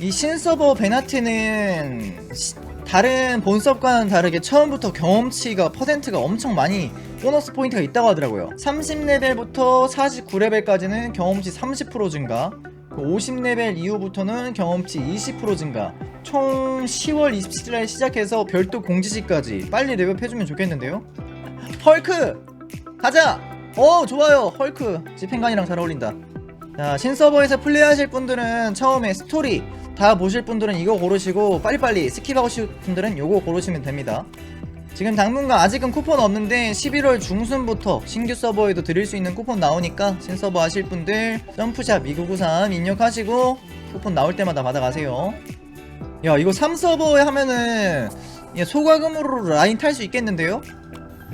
이 신서버 베나트는 시- 다른 본섭과는 다르게 처음부터 경험치가 퍼센트가 엄청 많이 보너스 포인트가 있다고 하더라고요. 30레벨부터 49레벨까지는 경험치 30% 증가 50레벨 이후부터는 경험치 20% 증가. 총 10월 27일 시작해서 별도 공지시까지 빨리 레벨해주면 좋겠는데요? 헐크! 가자! 어 좋아요. 헐크. 집행관이랑 잘 어울린다 자 신서버에서 플레이하실 분들은 처음에 스토리 다 보실 분들은 이거 고르시고 빨리빨리 스킵하고 싶은 분들은 요거 고르시면 됩니다 지금 당분간 아직은 쿠폰 없는데 11월 중순부터 신규 서버에도 드릴 수 있는 쿠폰 나오니까 신서버 하실 분들 점프샵 2993 입력하시고 쿠폰 나올 때마다 받아가세요 야 이거 3서버에 하면은 소과금으로 라인 탈 수 있겠는데요?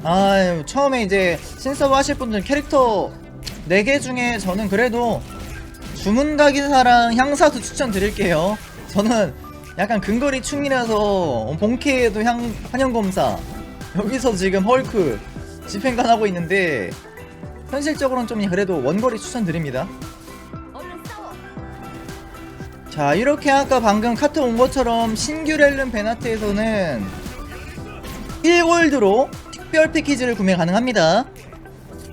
아 처음에 이제 신서버 하실 분들 캐릭터 4개 중에 저는 그래도 주문가기사랑 향사도 추천드릴게요. 저는 약간 근거리 충이라서 본캐에도 향, 환영검사 여기서 지금 헐크 집행관 하고 있는데 현실적으로는 좀 그래도 원거리 추천드립니다. 자 이렇게 아까 방금 카트 온 것처럼 신규 렐름 베나트에서는 1골드로 특별 패키지를 구매 가능합니다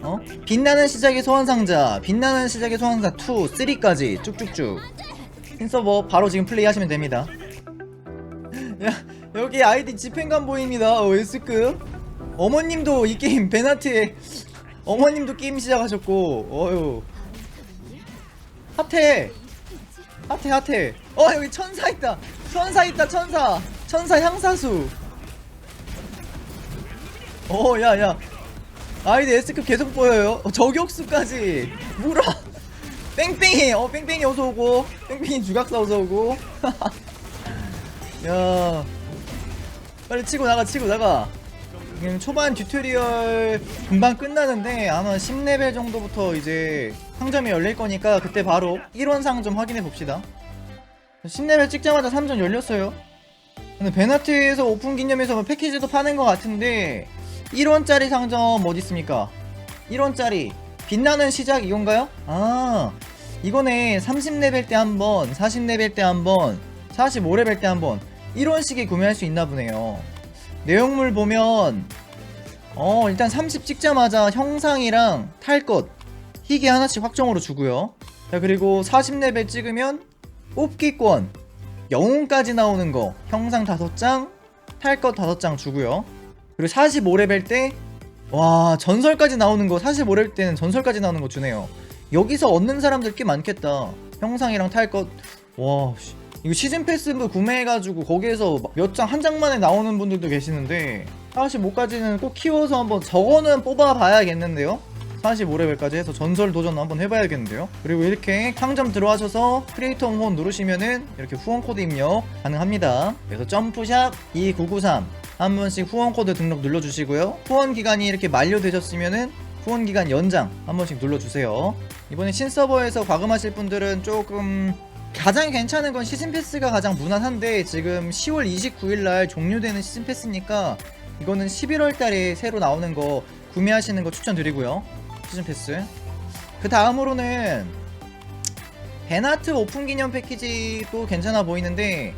어? 빛나는 시작의 소환상자 빛나는 시작의 소환상자 2, 3까지 쭉쭉쭉. 신서버 바로 지금 플레이하시면 됩니다. 야 여기 아이디 집행관 보입니다. 어, S급 어머님도 이 게임 베나트에 어머님도 게임 시작하셨고 어휴. 핫해 핫해 핫해 어 여기 천사 있다. 천사 있다 천사. 천사 향사수. 어 야야 아이디 S급 계속 보여요. 어, 저격수까지. 물어. 뺑뺑이. 어 뺑뺑이 어서오고. 뺑뺑이 주각사 어서오고. 야. 빨리 치고 나가 치고 나가. 지금 초반 튜토리얼 금방 끝나는데 아마 10레벨 정도부터 이제 상점이 열릴 거니까 그때 바로 1원 상점 확인해 봅시다. 10레벨 찍자마자 상점 열렸어요. 근데 베나트에서 오픈 기념해서 뭐 패키지도 파는 것 같은데 1원짜리 상점 어디 있습니까? 1원짜리. 빛나는 시작 이건가요? 아 이거네. 30레벨 때 한번 40레벨 때 한번 45레벨 때 한번 1원씩에 구매할 수 있나 보네요. 내용물 보면 어 일단 30 찍자마자 형상이랑 탈것 희귀 하나씩 확정으로 주고요. 자 그리고 40레벨 찍으면 뽑기권 영웅까지 나오는 거 형상 5장 탈 것 5장 주고요 그리고 45레벨 때 와 전설까지 나오는 거 45레벨 때는 전설까지 나오는 거 주네요. 여기서 얻는 사람들 꽤 많겠다. 형상이랑 탈것와 이거 시즌 패스도 구매해가지고 거기에서 몇 장 한 장만에 나오는 분들도 계시는데 45까지는 꼭 키워서 한번 저거는 뽑아봐야겠는데요? 45레벨까지 해서 전설 도전 한번 해봐야겠는데요? 그리고 이렇게 상점 들어와셔서 크리에이터 후원 누르시면은 이렇게 후원 코드 입력 가능합니다. 그래서 점프샵 2993 한 번씩 후원 코드 등록 눌러주시고요 후원 기간이 이렇게 만료되셨으면은 후원 기간 연장 한 번씩 눌러주세요 이번에 신서버에서 과금하실 분들은 조금 가장 괜찮은 건 시즌 패스가 가장 무난한데 지금 10월 29일 날 종료되는 시즌 패스니까 이거는 11월 달에 새로 나오는 거 구매하시는 거 추천드리고요. 시즌 패스. 그 다음으로는 베나트 오픈 기념 패키지도 괜찮아 보이는데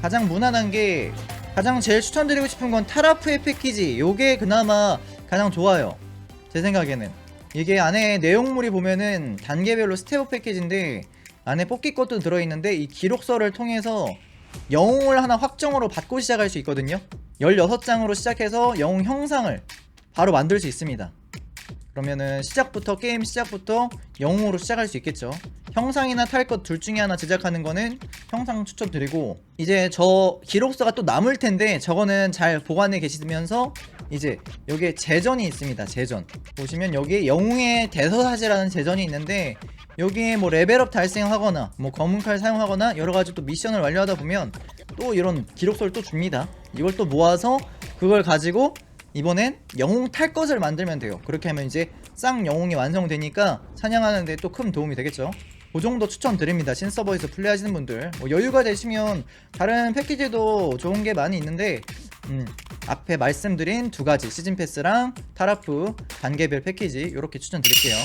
가장 무난한 게 가장 제일 추천드리고 싶은 건 타라프의 패키지. 요게 그나마 가장 좋아요. 제 생각에는. 이게 안에 내용물이 보면은 단계별로 스텝업 패키지인데 안에 뽑기 것도 들어있는데 이 기록서를 통해서 영웅을 하나 확정으로 받고 시작할 수 있거든요 16장으로 시작해서 영웅 형상을 바로 만들 수 있습니다 그러면은 시작부터 게임 시작부터 영웅으로 시작할 수 있겠죠 형상이나 탈 것 둘 중에 하나 제작하는 거는 형상 추천드리고 이제 저 기록서가 또 남을 텐데 저거는 잘 보관해 계시면서 이제 여기에 재전이 있습니다 재전 보시면 여기에 영웅의 대서사지라는 재전이 있는데 여기에 뭐 레벨업 달성하거나 뭐 검은 칼 사용하거나 여러 가지 또 미션을 완료하다 보면 또 이런 기록서를 또 줍니다. 이걸 또 모아서 그걸 가지고 이번엔 영웅 탈 것을 만들면 돼요. 그렇게 하면 이제 쌍 영웅이 완성되니까 사냥하는데 또 큰 도움이 되겠죠. 그 정도 추천드립니다. 신서버에서 플레이하시는 분들 뭐 여유가 되시면 다른 패키지도 좋은 게 많이 있는데 음, 앞에 말씀드린 두 가지 시즌 패스랑 타라프 단계별 패키지 이렇게 추천드릴게요.